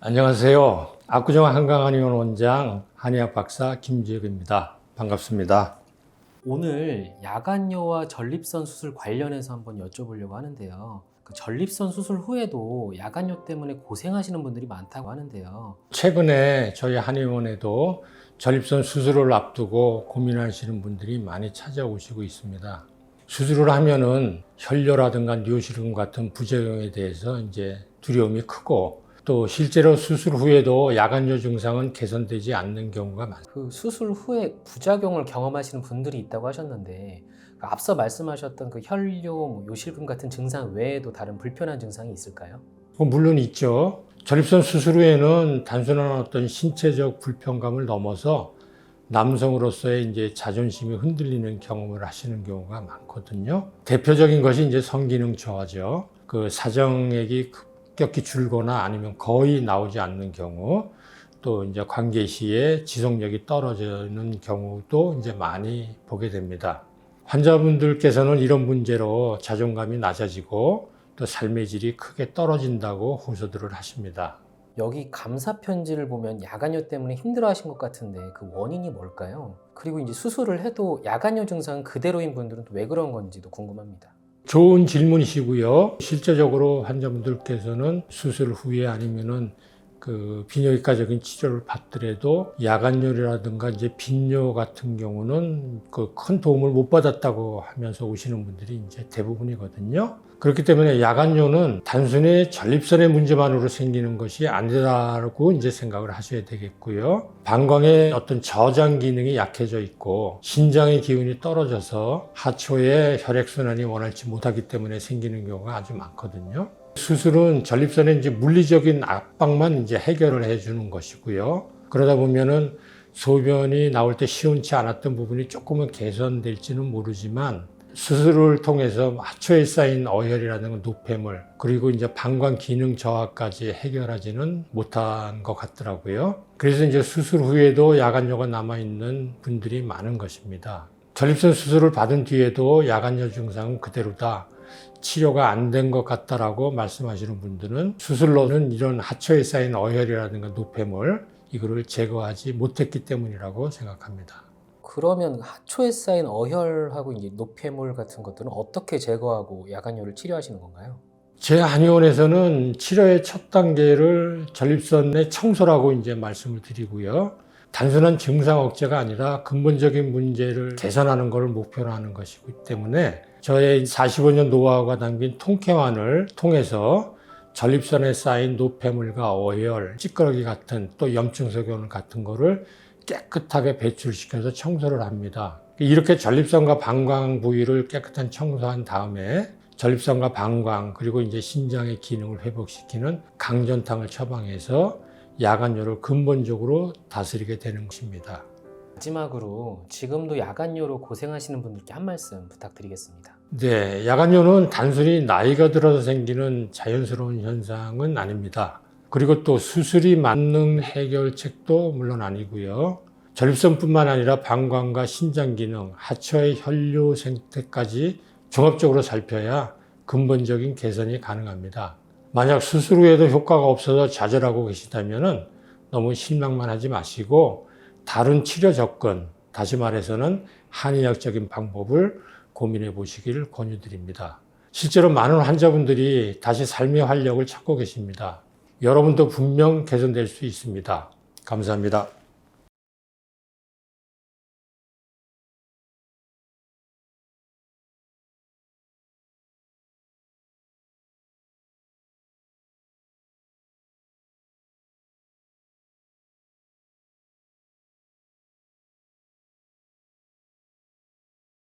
안녕하세요. 압구정 한강한의원 원장 한의학 박사 김지혁입니다. 반갑습니다. 오늘 야간요와 전립선 수술 관련해서 한번 여쭤보려고 하는데요. 그 전립선 수술 후에도 야간요 때문에 고생하시는 분들이 많다고 하는데요. 최근에 저희 한의원에도 전립선 수술을 앞두고 고민하시는 분들이 많이 찾아오시고 있습니다. 수술을 하면은 혈뇨라든가 뇨실금 같은 부작용에 대해서 이제 두려움이 크고 또 실제로 수술 후에도 야간요 증상은 개선되지 않는 경우가 많습니다. 그 수술 후에 부작용을 경험하시는 분들이 있다고 하셨는데 그 앞서 말씀하셨던 그 혈뇨, 뭐 요실금 같은 증상 외에도 다른 불편한 증상이 있을까요? 뭐 물론 있죠. 전립선 수술 후에는 단순한 어떤 신체적 불편감을 넘어서 남성으로서의 이제 자존심이 흔들리는 경험을 하시는 경우가 많거든요. 대표적인 것이 이제 성기능 저하죠. 그 사정액이 급격히 줄거나 아니면 거의 나오지 않는 경우, 또 이제 관계 시에 지속력이 떨어지는 경우도 이제 많이 보게 됩니다. 환자분들께서는 이런 문제로 자존감이 낮아지고 또 삶의 질이 크게 떨어진다고 호소들을 하십니다. 여기 감사 편지를 보면 야간요 때문에 힘들어하신 것 같은데 그 원인이 뭘까요? 그리고 이제 수술을 해도 야간요 증상은 그대로인 분들은 또왜 그런 건지도 궁금합니다. 좋은 질문이시고요. 실제적으로 환자분들께서는 수술 후에 아니면은 그 비뇨기과적인 치료를 받더라도 야간요라든가 이제 빈뇨 같은 경우는 그 큰 도움을 못 받았다고 하면서 오시는 분들이 이제 대부분이거든요. 그렇기 때문에 야간요는 단순히 전립선의 문제만으로 생기는 것이 아니라고 이제 생각을 하셔야 되겠고요. 방광의 어떤 저장 기능이 약해져 있고 신장의 기운이 떨어져서 하초에 혈액순환이 원활치 못하기 때문에 생기는 경우가 아주 많거든요. 수술은 전립선의 이제 물리적인 압박만 이제 해결을 해주는 것이고요. 그러다 보면은 소변이 나올 때 시원치 않았던 부분이 조금은 개선될지는 모르지만 수술을 통해서 하초에 쌓인 어혈이라는 노폐물 그리고 이제 방광 기능 저하까지 해결하지는 못한 것 같더라고요. 그래서 이제 수술 후에도 야간요가 남아 있는 분들이 많은 것입니다. 전립선 수술을 받은 뒤에도 야간요 증상은 그대로다. 치료가 안 된 것 같다라고 말씀하시는 분들은 수술로는 이런 하초에 쌓인 어혈이라든가 노폐물 이거를 제거하지 못했기 때문이라고 생각합니다. 그러면 하초에 쌓인 어혈하고 이제 노폐물 같은 것들은 어떻게 제거하고 야간요를 치료하시는 건가요? 제 한의원에서는 치료의 첫 단계를 전립선의 청소라고 이제 말씀을 드리고요. 단순한 증상 억제가 아니라 근본적인 문제를 개선하는 것을 목표로 하는 것이기 때문에 저의 45년 노하우가 담긴 통쾌환을 통해서 전립선에 쌓인 노폐물과 어혈, 찌꺼기 같은 또 염증 소견 같은 거를 깨끗하게 배출시켜서 청소를 합니다. 이렇게 전립선과 방광 부위를 깨끗한 청소한 다음에 전립선과 방광 그리고 이제 신장의 기능을 회복시키는 강전탕을 처방해서 야간요를 근본적으로 다스리게 되는 것입니다. 마지막으로 지금도 야간요로 고생하시는 분들께 한 말씀 부탁드리겠습니다. 네, 야간요는 단순히 나이가 들어서 생기는 자연스러운 현상은 아닙니다. 그리고 또 수술이 맞는 해결책도 물론 아니고요. 전립선뿐만 아니라 방광과 신장 기능, 하처의 혈류 생태까지 종합적으로 살펴야 근본적인 개선이 가능합니다. 만약 수술 후에도 효과가 없어서 좌절하고 계시다면 너무 실망만 하지 마시고 다른 치료 접근, 다시 말해서는 한의학적인 방법을 고민해 보시기를 권유드립니다. 실제로 많은 환자분들이 다시 삶의 활력을 찾고 계십니다. 여러분도 분명 개선될 수 있습니다. 감사합니다.